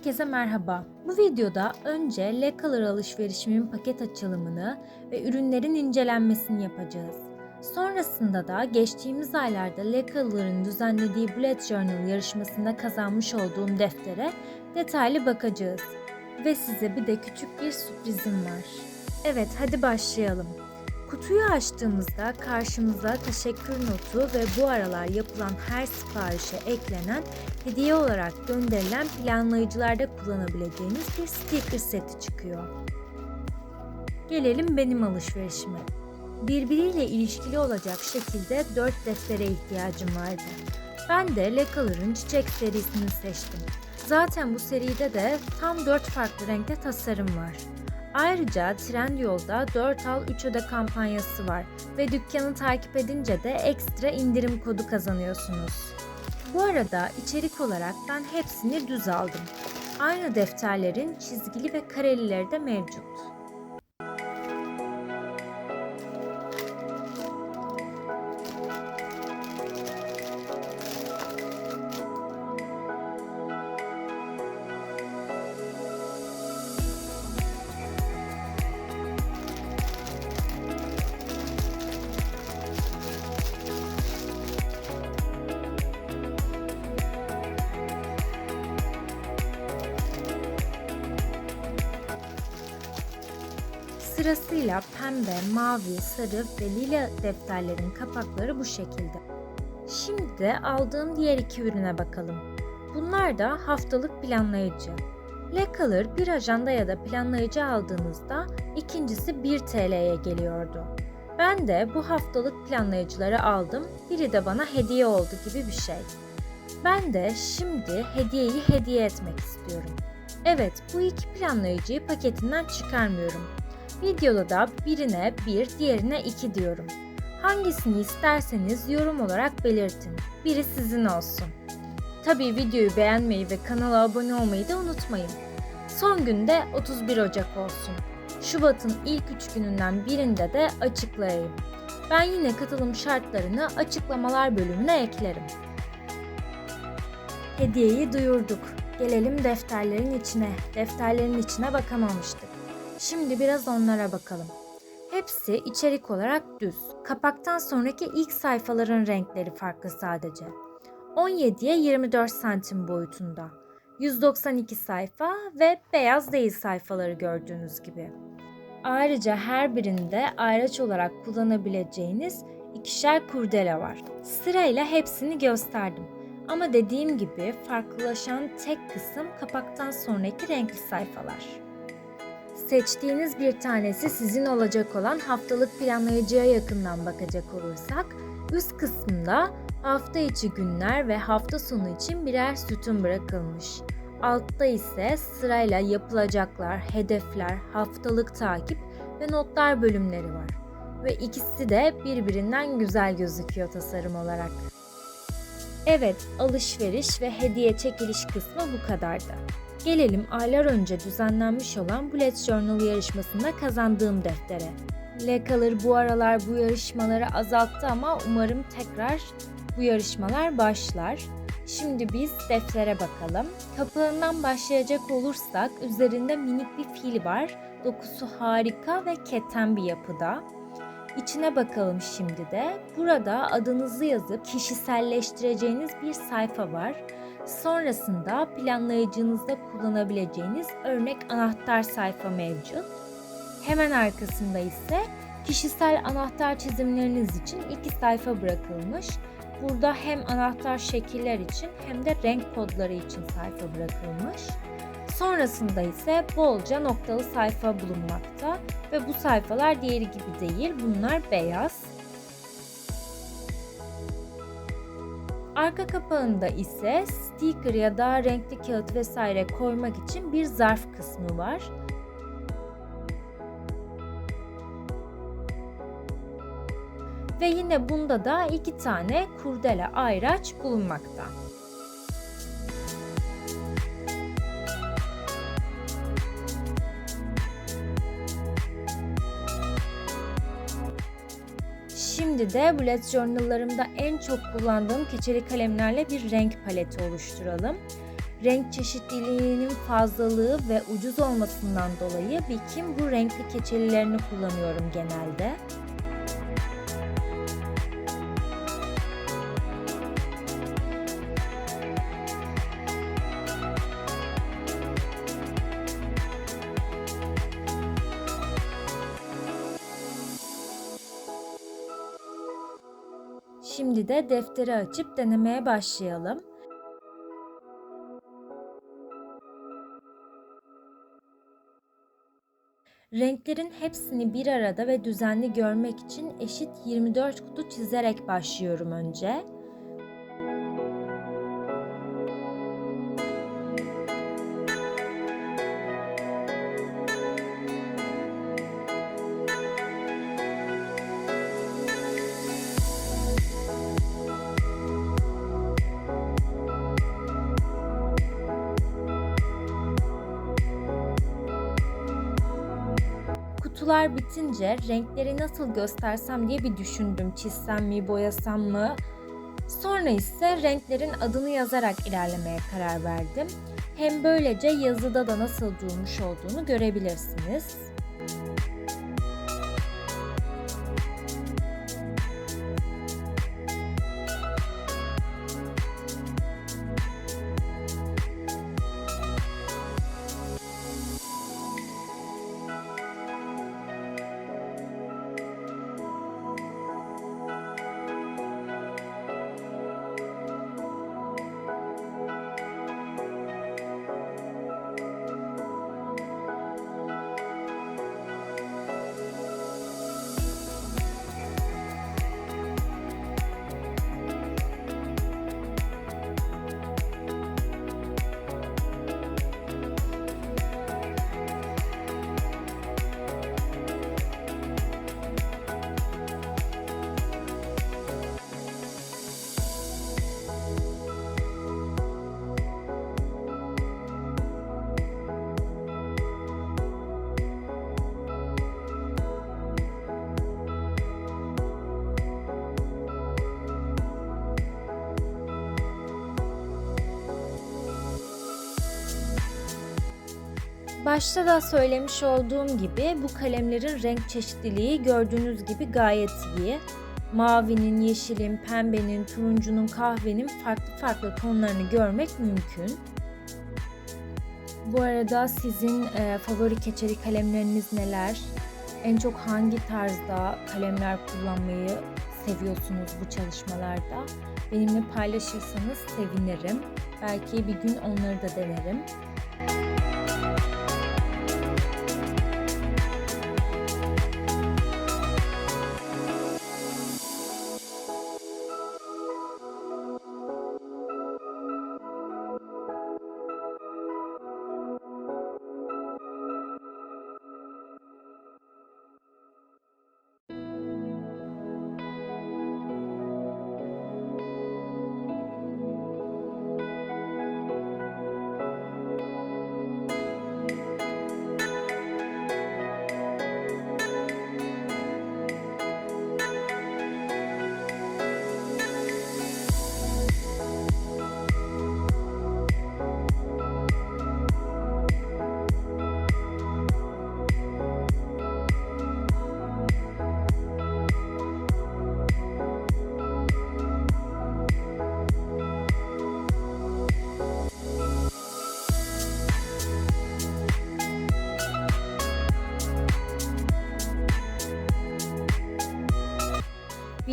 Herkese merhaba. Bu videoda önce Lecolor alışverişimin paket açılımını ve ürünlerin incelenmesini yapacağız. Sonrasında da geçtiğimiz aylarda Lecolor'ın düzenlediği Bullet Journal yarışmasında kazanmış olduğum deftere detaylı bakacağız. Ve size bir de küçük bir sürprizim var. Evet hadi başlayalım. Kutuyu açtığımızda karşımıza teşekkür notu ve bu aralar yapılan her siparişe eklenen hediye olarak gönderilen planlayıcılarda kullanabileceğiniz bir sticker seti çıkıyor. Gelelim benim alışverişime. Birbiriyle ilişkili olacak şekilde 4 deftere ihtiyacım vardı. Ben de Lecolor'ın Çiçek serisini seçtim. Zaten bu seride de tam 4 farklı renkte tasarım var. Ayrıca Trendyol'da 4 al 3 öde kampanyası var ve dükkanı takip edince de ekstra indirim kodu kazanıyorsunuz. Bu arada içerik olarak ben hepsini düz aldım. Aynı defterlerin çizgili ve karelileri de mevcut. Sırasıyla pembe, mavi, sarı ve lila defterlerin kapakları bu şekilde. Şimdi de aldığım diğer iki ürüne bakalım. Bunlar da haftalık planlayıcı. Lecolor bir ajanda ya da planlayıcı aldığınızda ikincisi 1 TL'ye geliyordu. Ben de bu haftalık planlayıcıları aldım, biri de bana hediye oldu gibi bir şey. Ben de şimdi hediyeyi hediye etmek istiyorum. Evet, bu iki planlayıcıyı paketinden çıkarmıyorum. Videoda da birine 1, diğerine 2 diyorum. Hangisini isterseniz yorum olarak belirtin. Biri sizin olsun. Tabii videoyu beğenmeyi ve kanala abone olmayı da unutmayın. Son günde 31 Ocak olsun. Şubat'ın ilk 3 gününden birinde de açıklayayım. Ben yine katılım şartlarını açıklamalar bölümüne eklerim. Hediyeyi duyurduk. Gelelim defterlerin içine. Defterlerin içine bakamamıştık. Şimdi biraz onlara bakalım. Hepsi içerik olarak düz. Kapaktan sonraki ilk sayfaların renkleri farklı sadece. 17'ye 24 santim boyutunda. 192 sayfa ve beyaz değil sayfaları gördüğünüz gibi. Ayrıca her birinde ayraç olarak kullanabileceğiniz ikişer kurdele var. Sırayla hepsini gösterdim. Ama dediğim gibi farklılaşan tek kısım kapaktan sonraki renkli sayfalar. Seçtiğiniz bir tanesi sizin olacak olan haftalık planlayıcıya yakından bakacak olursak, üst kısmında hafta içi günler ve hafta sonu için birer sütun bırakılmış. Altta ise sırayla yapılacaklar, hedefler, haftalık takip ve notlar bölümleri var. Ve ikisi de birbirinden güzel gözüküyor tasarım olarak. Evet, alışveriş ve hediye çekiliş kısmı bu kadardı. Gelelim aylar önce düzenlenmiş olan Bullet Journal yarışmasında kazandığım deftere. Lecolor bu aralar bu yarışmaları azalttı ama umarım tekrar bu yarışmalar başlar. Şimdi biz deftere bakalım. Kapağından başlayacak olursak üzerinde minik bir fil var. Dokusu harika ve keten bir yapıda. İçine bakalım şimdi de. Burada adınızı yazıp kişiselleştireceğiniz bir sayfa var. Sonrasında planlayıcınızda kullanabileceğiniz örnek anahtar sayfa mevcut. Hemen arkasında ise kişisel anahtar çizimleriniz için iki sayfa bırakılmış. Burada hem anahtar şekiller için hem de renk kodları için sayfa bırakılmış. Sonrasında ise bolca noktalı sayfa bulunmakta ve bu sayfalar diğeri gibi değil. Bunlar beyaz. Arka kapağında ise sticker ya da renkli kağıt vesaire koymak için bir zarf kısmı var. Ve yine bunda da iki tane kurdele ayraç bulunmakta. Şimdi de bullet journallarımda en çok kullandığım keçeli kalemlerle bir renk paleti oluşturalım. Renk çeşitliliğinin fazlalığı ve ucuz olmasından dolayı Bikim bu renkli keçelilerini kullanıyorum genelde. Şimdi de defteri açıp denemeye başlayalım. Renklerin hepsini bir arada ve düzenli görmek için eşit 24 kutu çizerek başlıyorum önce. Kutular bitince renkleri nasıl göstersem diye bir düşündüm. Çizsem mi, boyasam mı? Sonra ise renklerin adını yazarak ilerlemeye karar verdim. Hem böylece yazıda da nasıl durmuş olduğunu görebilirsiniz. Başta da söylemiş olduğum gibi bu kalemlerin renk çeşitliliği gördüğünüz gibi gayet iyi. Mavinin, yeşilin, pembenin, turuncunun, kahvenin farklı farklı tonlarını görmek mümkün. Bu arada sizin e, favori keçeli kalemleriniz neler? En çok hangi tarzda kalemler kullanmayı seviyorsunuz bu çalışmalarda? Benimle paylaşırsanız sevinirim. Belki bir gün onları da denerim.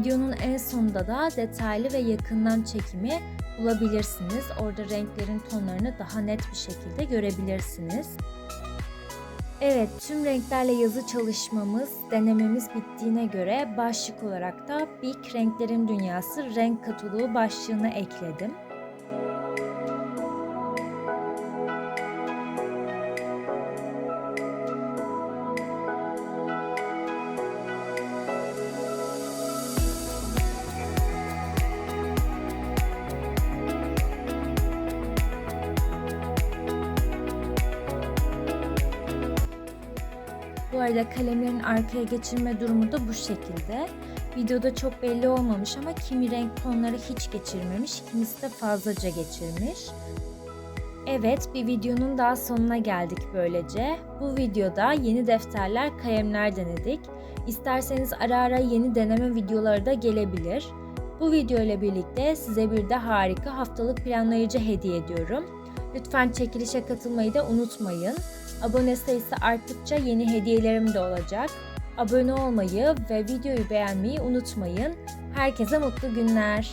Videonun en sonunda da detaylı ve yakından çekimi bulabilirsiniz. Orada renklerin tonlarını daha net bir şekilde görebilirsiniz. Evet, tüm renklerle yazı çalışmamız, denememiz bittiğine göre başlık olarak da Big Renklerin Dünyası renk kataloğu başlığını ekledim. Arada kalemlerin arkaya geçirme durumu da bu şekilde. Videoda çok belli olmamış ama kimi renk tonları hiç geçirmemiş, kimisi de fazlaca geçirmiş. Evet, bir videonun daha sonuna geldik böylece. Bu videoda yeni defterler, kalemler denedik. İsterseniz ara ara yeni deneme videoları da gelebilir. Bu video ile birlikte size bir de harika haftalık planlayıcı hediye ediyorum. Lütfen çekilişe katılmayı da unutmayın. Abone sayısı arttıkça yeni hediyelerim de olacak. Abone olmayı ve videoyu beğenmeyi unutmayın. Herkese mutlu günler.